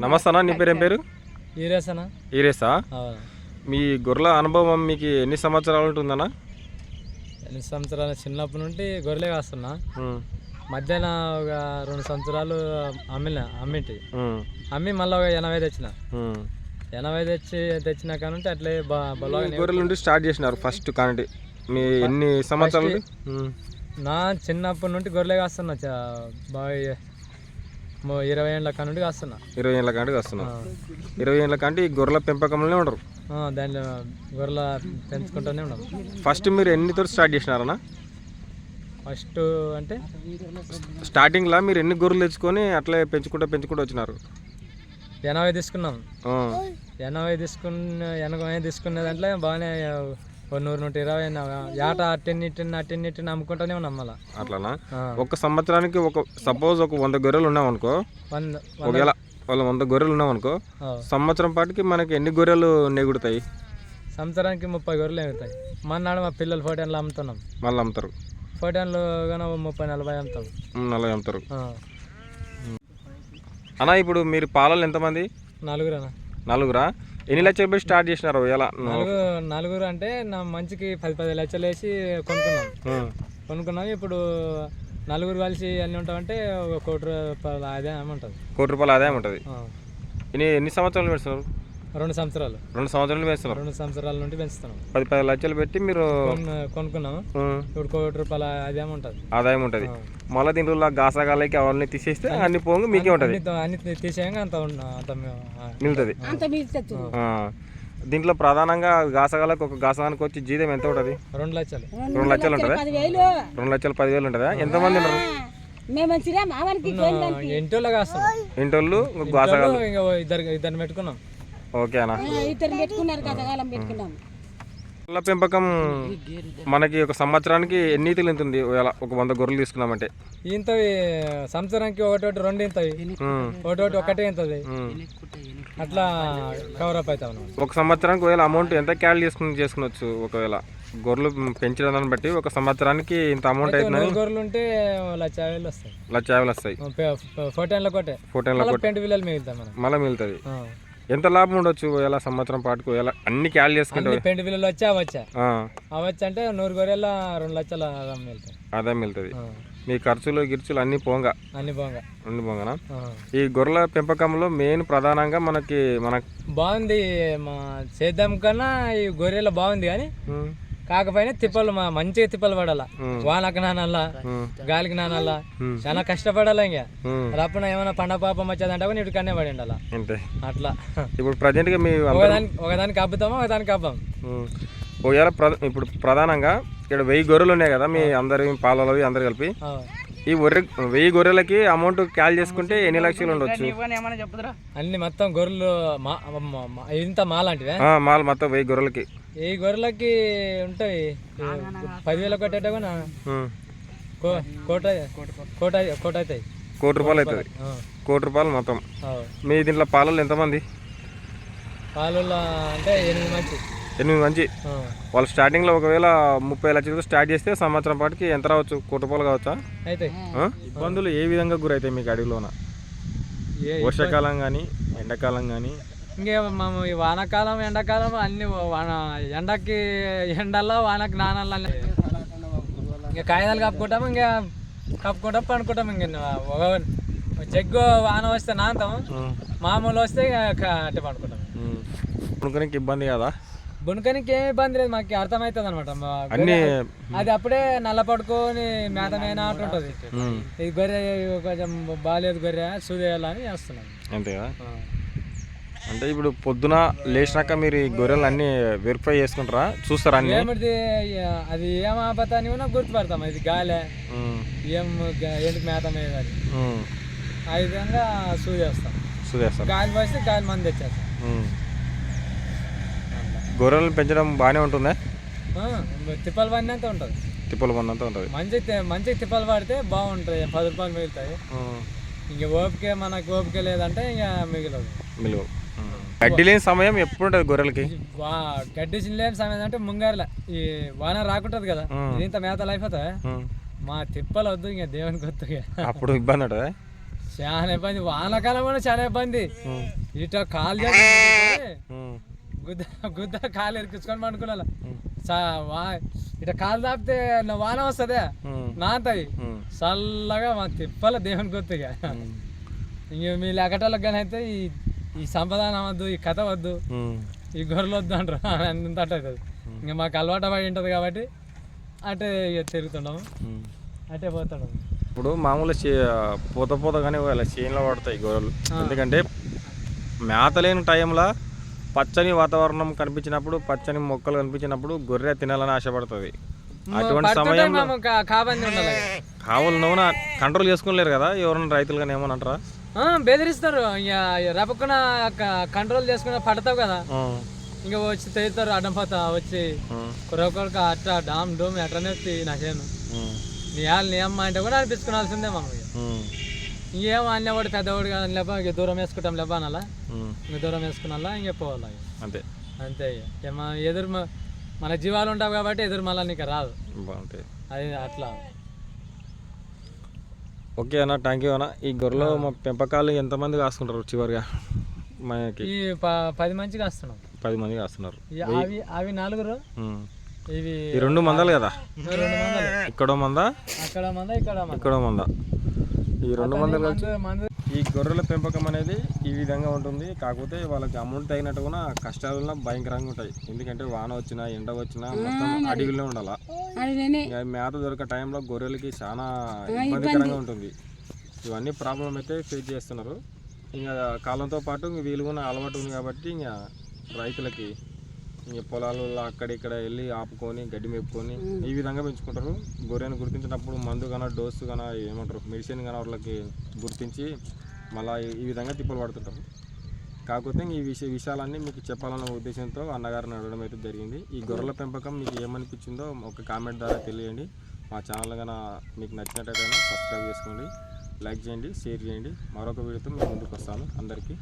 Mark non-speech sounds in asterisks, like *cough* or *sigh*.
నమస్తే అన్న నీ పేరు ఏం పేరు? ఈరేసనా? ఈరేసా? మీ గొర్రెల అనుభవం మీకు ఎన్ని సంవత్సరాలు ఉంటుందన్న? ఎన్ని సంవత్సరాలు? చిన్నప్పటి నుండి గొర్రెలే కాస్తున్నా. మధ్యాహ్న ఒక రెండు సంవత్సరాలు అమ్మిన అమ్మింటి. అమ్మి మళ్ళీ ఒక ఎనభై తెచ్చిన. ఎనభై తెచ్చి తెచ్చిన కానుంటే అట్లే గొర్రెల నుండి స్టార్ట్ చేసినారు ఫస్ట్ కానిటి మీ ఎన్ని సంవత్సరాలు నా చిన్నప్పటి నుండి గొర్రెలే కాస్తున్నా చా- బాగా ఇరవై ఏళ్ళ కానుండి కాస్తున్నా. ఇరవై ఏళ్ళ కాంటికి వస్తున్నారు ఆ. ఇరవై ఏళ్ళ కాంటి ఈ గొర్రెల పెంపకంలోనే ఉండరు. ఆ, దాంట్లో గొర్రెల పెంచుకుంటూనే ఉన్నాం ఫస్ట్ మీరు ఎన్నితో స్టార్ట్ చేసినారన్న? ఫస్ట్ అంటే స్టార్టింగ్లో మీరు ఎన్ని గొర్రెలు తెచ్చుకొని అట్లే పెంచుకుంటూ పెంచుకుంటూ వచ్చినారు? ఎనభై తీసుకున్నాం. ఎనభై తీసుకున్న ఎనభై తీసుకునే దాంట్లో బాగానే ఓ నూరు నూట ఇరవై ఏట అట్టెన్ని ఇట్టెన్ని అమ్ముకుంటూనే ఉన్నాం మళ్ళా. అట్లానా? ఒక సంవత్సరానికి ఒక సపోజ్ ఒక వంద గొర్రెలు ఉన్నామనుకో వంద ఒకవేళ వాళ్ళ వంద గొర్రెలు ఉన్నామనుకో సంవత్సరం పాటికి మనకి ఎన్ని గొర్రెలు నెగుడుతాయి? సంవత్సరానికి ముప్పై గొర్రెలు ఎగుతాయి మన్నాడు మా పిల్లలు ఫోటోన్లు అమ్ముతున్నాం. మళ్ళీ అమ్ముతారు. ఫోటోన్లు కానీ ముప్పై నలభై అమ్ముతాం నలభై అమ్ముతారు. అన్న ఇప్పుడు మీరు పాలలు ఎంతమంది? నలుగురేనా నలుగురా? ఎన్ని లక్షలు పెట్టి స్టార్ట్ చేసినారు? ఎలా? నలుగురు నలుగురు అంటే నా మంచికి పది పది లక్షలు వేసి కొనుక్కున్నాం. కొనుక్కున్నాం. ఇప్పుడు నలుగురు కలిసి అన్ని ఉంటామంటే ఒక కోటి రూపాయలు అదే ఏమి ఉంటుంది కోటి రూపాయలు ఆదాయం ఉంటుంది ఎన్ని ఎన్ని సంవత్సరాలు పెడుతున్నారు? రెండు సంవత్సరాలు. రెండు సంవత్సరాలు పెంచుతున్నారు రెండు సంవత్సరాల నుండి పెంచుతున్నాం. పది పది లక్షలు పెట్టి మీరు కొను కొనుక్కున్నాము. ఇప్పుడు కోటి రూపాయల అదేమో ఉంటుంది. ఆదాయం ఉంటుంది. మళ్ళీ దీంట్లో గాసగాలకి అవన్నీ తీసేస్తే అన్ని పోంగు మీకే ఉంటుంది. అన్ని తీసేయంగా అంత ఉన్న- అంత మిగులుతుంది. దీంట్లో ప్రధానంగా గాసగాలకు ఒక గాసగానికి వచ్చి జీతం ఎంత ఉంటుంది? రెండు లక్షలు. రెండు లక్షలు ఉంటుందా? పదివేలు. రెండు లక్షలు పదివేలు ఉంటుందా? ఎంతమంది ఇంటిలో కాస్తున్నాం ఇంటోళ్ళు గాసగాలు ఇంకా ఇద్దరు ఇద్దరిని పెట్టుకున్నాం. ఓకే అన్న ఇద్దరు పెట్టుకున్నారు కథకాలం పెట్టుకున్నాం గొర్రెల పెంపకం మనకి ఒక సంవత్సరానికి ఎన్ని ఈతలు ఉంది ఒక వంద గొర్రెలు తీసుకున్నామంటే. ఇంత సంవత్సరానికి ఒకటి ఒకటి రెండు ఇంతవి ఒకటి ఒకటి ఒకటే ఇంతది. అట్లా కవర్ అప్ అవుతాం ఒక సంవత్సరానికి ఒకవేళ అమౌంట్ ఎంత క్యాల్ చేసుకుని చేసుకోవచ్చు ఒకవేళ? గొర్రెలు పెంచడం దాన్ని బట్టి ఒక సంవత్సరానికి ఇంత అమౌంట్ అవుతుందని నూరు గొర్రెలు ఉంటే లక్ష యాభైలు వస్తాయి. లక్ష యాభైలు వస్తాయి. ఫోటోన్లో కొట్టే. ఫోటోన్లో మిగులుతాయి మనం మళ్ళీ మిగులుతుంది. ఎంత లాభం ఉండొచ్చు? ఒకవేళ సంవత్సరం పాటుకు? ఎలా అన్ని క్యాల్ చేసుకుంటే పెంటు విల్లలు వచ్చా వచ్చా ఆ, అవచ్చా అంటే నూరు గొర్రెల రెండు లక్షల ఆదాయం మిగులుతాయి ఆదాయం ఆ. మీ ఖర్చులు గిర్చులు అన్ని పోంగా? అన్ని బాగా అన్ని పోంగనా. ఈ గొర్రెల పెంపకంలో మెయిన్ ప్రధానంగా మనకి మన బాగుంది మా సేద్యం కన్నా ఈ గొర్రెల బాగుంది కానీ కాకపోయినా తిప్పలు మా మంచిగా తిప్పలు పడాలా. వానకు నానల్లా గాలికి నానల్లా. చాలా కష్టపడాలా ఇంకా. రప్పున ఏమైనా పండ పాపం వచ్చేదంటే కూడా ఇటు కన్నే పడి ఉండాలా అంతే. అట్లా. ఇప్పుడు ప్రజెంట్గా మీ అందరూ ఒకదానికి ఒకదానికి అబ్బుతామా ఒకదానికి అబ్బాం. ఒకవేళ ప్ర ఇప్పుడు ప్రధానంగా ఇక్కడ వెయ్యి గొర్రెలు ఉన్నాయి కదా మీ అందరి పాలలవి అందరు కలిపి. ఈ గొర్రె వెయ్యి గొర్రెలకి అమౌంట్ క్యాల్ చేసుకుంటే ఎన్ని లక్షలు ఉండొచ్చు? అన్ని మొత్తం గొర్రెలు మా మా- మా- ఇంత మాలాంటివే? ఆ, మాల్ మొత్తం వెయ్యి గొర్రెలకి. ఈ గొర్రెలకి ఉంటాయి? పదివేల కొట్టేట కోట కోట కోట అవుతాయి. కోటి రూపాయలు అవుతుంది. కోటి రూపాయలు మొత్తం. మీ దీంట్లో పాలలు ఎంతమంది? పాలుల అంటే ఎనిమిది మంచి. ఎనిమిది మంచి. వాళ్ళు స్టార్టింగ్లో ఒకవేళ ముప్పై లక్షలతో స్టార్ట్ చేస్తే సంవత్సరం పాటికి ఎంత రావచ్చు? కోటి రూపాయలు కావచ్చా? ఆ? ఇబ్బందులు ఏ విధంగా గురవుతాయి మీకు అడవిలోన? వర్షాకాలం కానీ ఎండాకాలం కానీ ఇంకే మేము ఈ వానాకాలం ఎండాకాలం అన్ని వాన ఎండకి ఎండల్లో వానకి నానల్లో. ఇంకా కాగితాలు కప్పుకుంటాం ఇంకా కప్పుకుంటాం పండుకుంటాం ఇంక జగ్గు వాన వస్తే నాంతాం మామూలు వస్తే అట్టే పండుకుంటాం. కొనుక్కోనికి ఇబ్బంది కదా? బుణకనికి ఏమి ఇబ్బంది లేదు మాకు అర్థమవుతుంది అనమాట అన్నీ అది అప్పుడే నల్ల పడుకొని మేత మేన అటు ఉంటుంది. ఇది గొర్రె కొంచెం బాగాలేదు గొర్రె సూదేయాలని చేస్తున్నాం. అంతే కదా అంటే ఇప్పుడు పొద్దున లేచినాక మీరు ఈ గొర్రెలు అన్ని వెరిఫై చేసుకుంటారా? చూస్తారా అన్ని? ఏమిటి అది ఏం ఆపత అని కూడా గుర్తుపడతాం. ఇది గాలే. ఏం గ- ఏంటి మేత మీద అది? ఉమ్, ఆ విధంగా సూదేస్తాం చూసేస్తారు గాలి పోస్తే గాలి మంది తెచ్చేస్తాం. ఉమ్. గొర్రెలను పెంచడం బాగానే ఉంటుందా? తిప్పలు పడినంత ఉంటుంది. తిప్పలు పన్నంత ఉంటుంది. మంచి మంచి తిప్పలు పడితే బాగుంటాయి. పది రూపాయలు మిగులుతాయి. ఇంక ఓపిక మనకు ఓపిక లేదంటే ఇంకా మిగిలదు. మిలువ. గడ్డి లేని సమయం ఎప్పుడు ఉంటుంది గొర్రెలకి? వా గడ్డి లేని సమయం అంటే ముంగారులే. ఈ వాన రాకుంటది కదా. ఇంత మేతలు అయిపోతాయి ఉమ్. మా తిప్పలు వద్దు ఇంకా దేవునికి వద్దు ఇక. అప్పుడు ఇబ్బంది ఉంటుంది? చాలా ఇబ్బంది. వానాకాలం కూడా చాలా ఇబ్బంది. ఇట కాలు చేసి గుద్ద గుద్ద కాలు ఎరికించుకొని పండుకున్నా ఉమ్, ఇట కాలు తాపితే వాన వస్తుందే. నాతాయి చల్లగా మా తిప్పల దేవుని ఉమ్, ఇంక. మీ లెక్కటోళ్ళకి కానీ అయితే ఈ ఈ సంపదానం వద్దు ఈ కథ వద్దు. ఈ గొర్రెలు వద్దు అంటారు. *laughs* అంత ఇంకా మాకు అలవాటు పడి ఉంటుంది కాబట్టి అటే ఇక తిరుగుతున్నాము. అటే పోతున్నాము ఇప్పుడు మామూలు పూత పూత కానీ చేనులో పడతాయి గొర్రెలు. ఎందుకంటే మేత లేని టైంలో పచ్చని వాతావరణం కనిపించినప్పుడు పచ్చని మొక్కలు కనిపించినప్పుడు గొర్రె తినాలని ఆశపడుతుంది. అటువంటి సమయంలో కావాలి నువ్వు కంట్రోల్ చేసుకోలేరు కదా ఎవరైనా రైతులు కానీ ఏమని అంటారా బెదిరిస్తారు. ఇక రపక్కున కంట్రోల్ చేసుకుని పడతావు కదా. ఇంకా వచ్చి తెగుతారు అడ్డం పోతా వచ్చి ఉమ్, కొరకొరక అట్లా డామ్ డోమ్ ఎట్లనే నా చేను ఉమ్, నీ వాళ్ళు నీ అమ్మ అంటే కూడా అనిపించుకోవాల్సిందే మనం ఇంకేం అన్నవాడు పెద్దవాడు కానీ లేపా ఇంక దూరం వేసుకుంటాం లేపా అనాలా. ఇంక దూరం వేసుకున్నా ఇంక పోవాలా. అంతే. అంతే మన ఎదురు మ- మన జీవాలు ఉంటావు కాబట్టి ఎదురు మళ్ళీ నీకు రాదు. అది అట్లా. ఓకే అన్న థ్యాంక్ యూ అన్న. ఈ గొర్రెలు మా పెంపకాలు ఎంతమంది కాసుకుంటారు చివరిగా? మనకి పది మంచిగా వస్తున్నాం పది మంది కాస్తున్నారు. అవి అవి నలుగురు. ఇవి రెండు మందలు కదా? ఇక్కడో మంద? అక్కడ మంద ఇక్కడ మంద. ఇక్కడో మంద. ఈ రెండు మందలు కలిసి ఈ గొర్రెల పెంపకం అనేది ఈ విధంగా ఉంటుంది. కాకపోతే వాళ్ళకి అమౌంట్ తగినట్టు కూడా కష్టాలు భయంకరంగా ఉంటాయి. ఎందుకంటే వాన వచ్చినా ఎండ వచ్చినా మొత్తం అడవిలో ఉండాలా? మేత దొరికే టైంలో గొర్రెలకి చాలా ఇబ్బందికరంగా ఉంటుంది. ఇవన్నీ ప్రాబ్లం అయితే ఫేస్ చేస్తున్నారు. ఇంకా కాలంతో పాటు వీలు కూడా అలవాటు ఉంది కాబట్టి ఇంకా రైతులకి ఇంక పొలాలలో అక్కడిక్కడ వెళ్ళి ఆపుకొని గడ్డి మేపుకొని ఈ విధంగా పెంచుకుంటారు. గొర్రెను గుర్తించినప్పుడు మందు కన్నా డోసు కన్నా ఏమంటారు మెడిసిన్ కన్నా వాళ్ళకి గుర్తించి మళ్ళీ ఈ విధంగా తిప్పలు పడుతుంటారు. కాకపోతే ఈ విషయ విషయాలన్నీ మీకు చెప్పాలన్న ఉద్దేశంతో అన్నగారిని అడగడం అయితే జరిగింది. ఈ గొర్రెల పెంపకం మీకు ఏమనిపించిందో ఒక కామెంట్ ద్వారా తెలియండి. మా ఛానల్ కన్నా మీకు నచ్చినట్టయితే సబ్స్క్రైబ్ చేసుకోండి లైక్ చేయండి షేర్ చేయండి. మరొక వీడియోతో మేము ముందుకు వస్తాను. అందరికీ